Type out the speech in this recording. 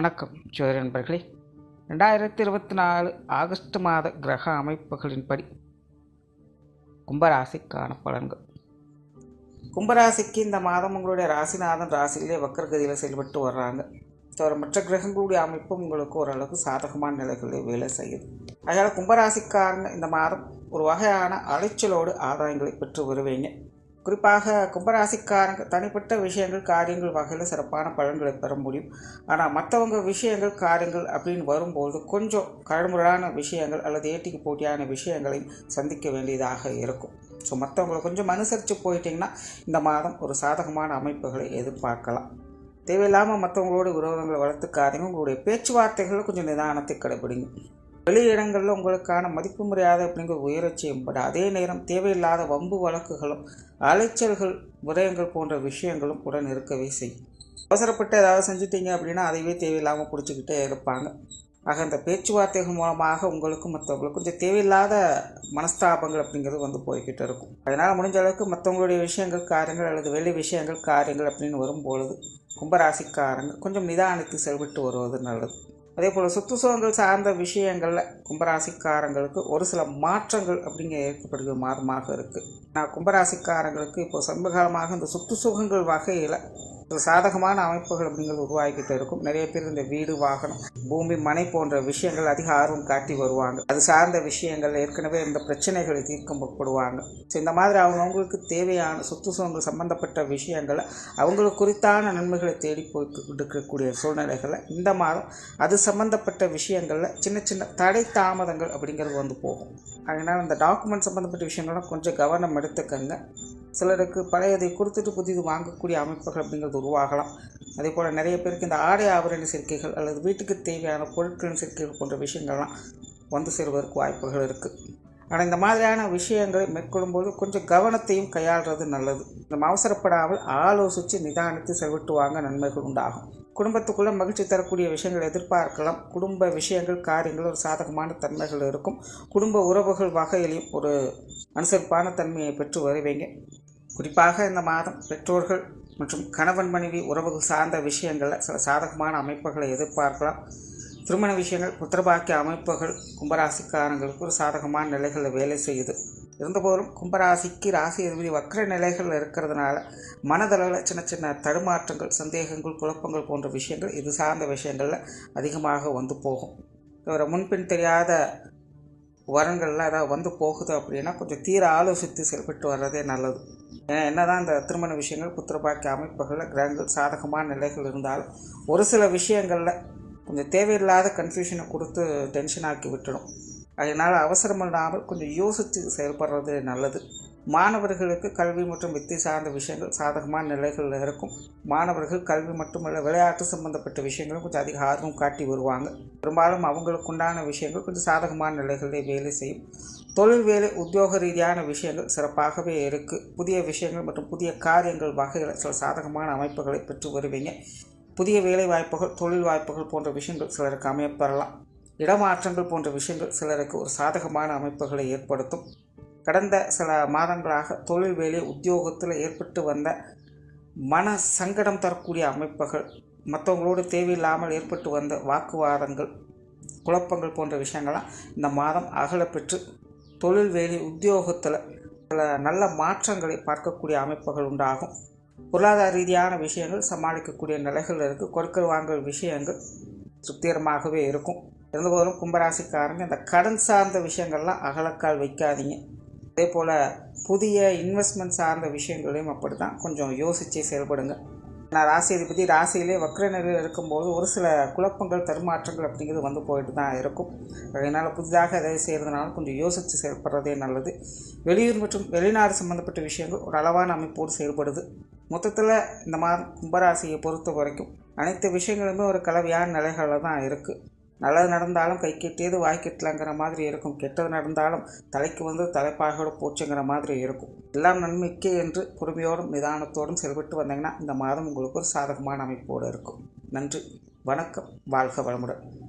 வணக்கம் ஜோதி நண்பர்களே. ரெண்டாயிரத்தி இருபத்தி நாலு ஆகஸ்ட் மாத கிரக அமைப்புகளின்படி கும்பராசிக்கான பலன்கள். கும்பராசிக்கு இந்த மாதம் உங்களுடைய ராசிநாதன் ராசியிலே வக்கரகதியில் செயல்பட்டு வர்றாங்க. தவிர மற்ற கிரகங்களுடைய அமைப்பும் உங்களுக்கு ஓரளவுக்கு சாதகமான நிலைகளில் வேலை செய்யுது. அதனால் கும்பராசிக்காரங்க இந்த மாதம் ஒரு வகையான அலைச்சலோடு ஆதாயங்களை பெற்று வருவீங்க. குறிப்பாக கும்பராசிக்காரங்க தனிப்பட்ட விஷயங்கள் காரியங்கள் வகையில் சிறப்பான பலன்களை பெற முடியும். ஆனால் மற்றவங்க விஷயங்கள் காரியங்கள் அப்படின்னு வரும்போது கொஞ்சம் கழுமுறான விஷயங்கள் அல்லது ஏட்டிக்கு போட்டியான விஷயங்களையும் சந்திக்க வேண்டியதாக இருக்கும். ஸோ மற்றவங்களை கொஞ்சம் அனுசரித்து போயிட்டிங்கன்னா இந்த மாதம் ஒரு சாதகமான அமைப்புகளை எதிர்பார்க்கலாம். தேவையில்லாமல் மற்றவங்களோட விரோதங்களை வளர்த்துக்காதீங்க. உங்களுடைய பேச்சுவார்த்தைகளில் கொஞ்சம் நிதானத்தை கடைபிடிங்க. வெளி இடங்களில் உங்களுக்கான மதிப்பு மரியாதை அப்படிங்கிற உயரச் செய்யும்பட அதே நேரம் தேவையில்லாத வம்பு வழக்குகளும் அலைச்சல்கள் விரயங்கள் போன்ற விஷயங்களும் உடன் இருக்கவே செய்யும். அவசரப்பட்டு ஏதாவது செஞ்சுட்டீங்க அப்படின்னா அதைவே தேவையில்லாமல் பிடிச்சிக்கிட்டே இருப்பாங்க. ஆக அந்த பேச்சுவார்த்தைகள் மூலமாக உங்களுக்கும் மற்றவங்களுக்கும் கொஞ்சம் தேவையில்லாத மனஸ்தாபங்கள் அப்படிங்கிறது வந்து போய்கிட்டு இருக்கும். அதனால் முடிஞ்ச அளவுக்கு மற்றவங்களுடைய விஷயங்கள் காரியங்கள் அல்லது வெளி விஷயங்கள் காரியங்கள் அப்படின்னு வரும்பொழுது கும்பராசிக்காரங்க கொஞ்சம் நிதானித்து செல்விட்டு வருவது நல்லது. அதே போல் சுற்றுச்சூழல் சார்ந்த விஷயங்களில் கும்பராசிக்காரங்களுக்கு ஒரு சில மாற்றங்கள் அப்படிங்க ஏற்படுகிற மாதமாக இருக்குது நான் கும்பராசிக்காரங்களுக்கு இப்போ சமீபகாலமாக இந்த சுற்றுச்சுகங்கள் வகையில் ஒரு சாதகமான அமைப்புகள் அப்படிங்கிறது உருவாகிக்கிட்டு இருக்கும். நிறைய பேர் இந்த வீடு வாகனம் பூமி மனை போன்ற விஷயங்கள் அதிக ஆர்வம் காட்டி வருவாங்க. அது சார்ந்த விஷயங்கள் ஏற்கனவே இந்த பிரச்சனைகளை தீர்க்கப்படுவாங்க. ஸோ இந்த மாதிரி அவங்கவுங்களுக்கு தேவையான சுற்றுச்சூழல் சம்பந்தப்பட்ட விஷயங்களை அவங்களுக்கு குறித்தான நன்மைகளை தேடி போய்க்கொண்டிருக்கக்கூடிய இருக்கக்கூடிய இந்த மாதம் அது சம்பந்தப்பட்ட விஷயங்களில் சின்ன சின்ன தடை தாமதங்கள் அப்படிங்கிறது வந்து போகும். அதனால் இந்த டாக்குமெண்ட் சம்மந்தப்பட்ட விஷயங்கள்லாம் கொஞ்சம் கவனம் எடுத்துக்கங்க. சிலருக்கு பழையதை கொடுத்துட்டு புதிது வாங்கக்கூடிய அமைப்புகள் அப்படிங்கிறது உருவாகலாம். அதே போல் நிறைய பேருக்கு இந்த ஆடை ஆபரண சேர்க்கைகள் அல்லது வீட்டுக்கு தேவையான பொருட்களின் சேர்க்கைகள் போன்ற விஷயங்கள்லாம் வந்து சேருவதற்கு வாய்ப்புகள் இருக்குது ஆனால் இந்த மாதிரியான விஷயங்களை மேற்கொள்ளும்போது கொஞ்சம் கவனத்தையும் கையாளுறது நல்லது. நம்ம அவசரப்படாமல் ஆலோசித்து நிதானித்து செல்விட்டு வாங்க நன்மைகள் உண்டாகும். குடும்பத்துக்குள்ளே மகிழ்ச்சி தரக்கூடிய விஷயங்கள் எதிர்பார்க்கலாம். குடும்ப விஷயங்கள் காரியங்கள் ஒரு சாதகமான தன்மைகள் இருக்கும். குடும்ப உறவுகள் வகையிலையும் ஒரு அனுசரிப்பான தன்மையை பெற்று வருவீங்க. குறிப்பாக இந்த மாதம் பெற்றோர்கள் மற்றும் கணவன் மனைவி உறவுகள் சார்ந்த விஷயங்களில் சில சாதகமான அமைப்புகளை எதிர்பார்க்கலாம். திருமண விஷயங்கள் புத்திரபாக்கிய அமைப்புகள் கும்பராசிக்காரங்களுக்கு ஒரு சாதகமான நிலைகளில் வேலை செய்யுது. இருந்தபோதும் கும்பராசிக்கு ராசி அதிபதி வக்கர நிலைகள் இருக்கிறதுனால மனதளவில் சின்ன சின்ன தடுமாற்றங்கள் சந்தேகங்கள் குழப்பங்கள் போன்ற விஷயங்கள் இது சார்ந்த விஷயங்களில் அதிகமாக வந்து போகும். தவிர முன்பின் தெரியாத வரன்கள்லாம் ஏதாவது வந்து போகுது அப்படின்னா கொஞ்சம் தீர ஆலோசித்து செயல்பட்டு வர்றதே நல்லது. ஏன்னா என்னதான் இந்த திருமண விஷயங்கள் புத்திரபாக்கிய அமைப்புகளில் கிரகங்கள் சாதகமான நிலைகள் இருந்தாலும் ஒரு சில விஷயங்களில் கொஞ்சம் தேவையில்லாத கன்ஃபியூஷனை கொடுத்து டென்ஷன் ஆக்கி விட்டுடும் அதனால் அவசரம் இல்லாமல் கொஞ்சம் யோசித்து செயல்படுறது நல்லது. மாணவர்களுக்கு கல்வி மற்றும் வித்தை சார்ந்த விஷயங்கள் சாதகமான நிலைகளில் இருக்கும். மாணவர்கள் கல்வி மட்டுமல்ல விளையாட்டு சம்பந்தப்பட்ட விஷயங்களும் கொஞ்சம் அதிக ஆர்வம் காட்டி வருவாங்க. பெரும்பாலும் அவங்களுக்குண்டான விஷயங்கள் கொஞ்சம் சாதகமான நிலைகளிலே வேலை செய்யும். தொழில் வேலை உத்தியோக ரீதியான விஷயங்கள் சிறப்பாகவே இருக்குது புதிய விஷயங்கள் மற்றும் புதிய காரியங்கள் வகையில் சில சாதகமான அமைப்புகளை பெற்று வருவீங்க. புதிய வேலை வாய்ப்புகள் தொழில் வாய்ப்புகள் போன்ற விஷயங்கள் சிலருக்கு அமையப்பெறலாம். இடமாற்றங்கள் போன்ற விஷயங்கள் சிலருக்கு ஒரு சாதகமான அமைப்புகளை ஏற்படுத்தும். கடந்த சில மாதங்களாக தொழில் வேலை உத்தியோகத்தில் ஏற்பட்டு வந்த மன சங்கடம் தரக்கூடிய அமைப்புகள் மற்றவங்களோடு தேவையில்லாமல் ஏற்பட்டு வந்த வாக்குவாதங்கள் குழப்பங்கள் போன்ற விஷயங்கள்லாம் இந்த மாதம் அகலப்பெற்று தொழில் வேலை உத்தியோகத்தில் சில நல்ல மாற்றங்களை பார்க்கக்கூடிய அமைப்புகள் உண்டாகும். பொருளாதார ரீதியான விஷயங்கள் சமாளிக்கக்கூடிய நிலைகள் இருக்குது கொடுக்கல் வாங்கல் விஷயங்கள் திருப்திகரமாகவே இருக்கும். இருந்தபோதிலும் கும்பராசிக்காரங்க இந்த கடன் சார்ந்த விஷயங்கள்லாம் அகலக்கால் வைக்காதீங்க. அதே போல் புதிய இன்வெஸ்ட்மெண்ட் சார்ந்த விஷயங்களையும் அப்படி தான் கொஞ்சம் யோசித்து செயல்படுங்க. நான் ராசி அதிபதி ராசியிலே வக்ர நிலையில் இருக்கும்போது ஒரு சில குழப்பங்கள் தருமாற்றங்கள் அப்படிங்கிறது வந்து போயிட்டு தான் இருக்கும். அதனால் புதிதாக எதாவது செய்கிறதுனால கொஞ்சம் யோசித்து செயல்படுறதே நல்லது. வெளியூர் மற்றும் வெளிநாடு சம்மந்தப்பட்ட விஷயங்கள் ஒரு அளவான அமைப்போடு செயல்படுது. மொத்தத்தில் இந்த மாதிரி கும்பராசியை பொறுத்த வரைக்கும் அனைத்து விஷயங்களுமே ஒரு கலவையான நிலைகளில் தான் இருக்குது நல்லது நடந்தாலும் கை கெட்டியது வாய் கெட்டலங்கிற மாதிரி இருக்கும். கெட்டது நடந்தாலும் தலைக்கு வந்து தலைப்பாகோடு போச்சுங்கிற மாதிரி இருக்கும். எல்லாம் நன்மைக்கே என்று பொறுமையோடும் நிதானத்தோடும் செயல்பட்டு வந்தீங்கன்னா இந்த மாதம் உங்களுக்கு ஒரு சாதகமான அமைப்போடு இருக்கும். நன்றி. வணக்கம். வாழ்க வளமுடன்.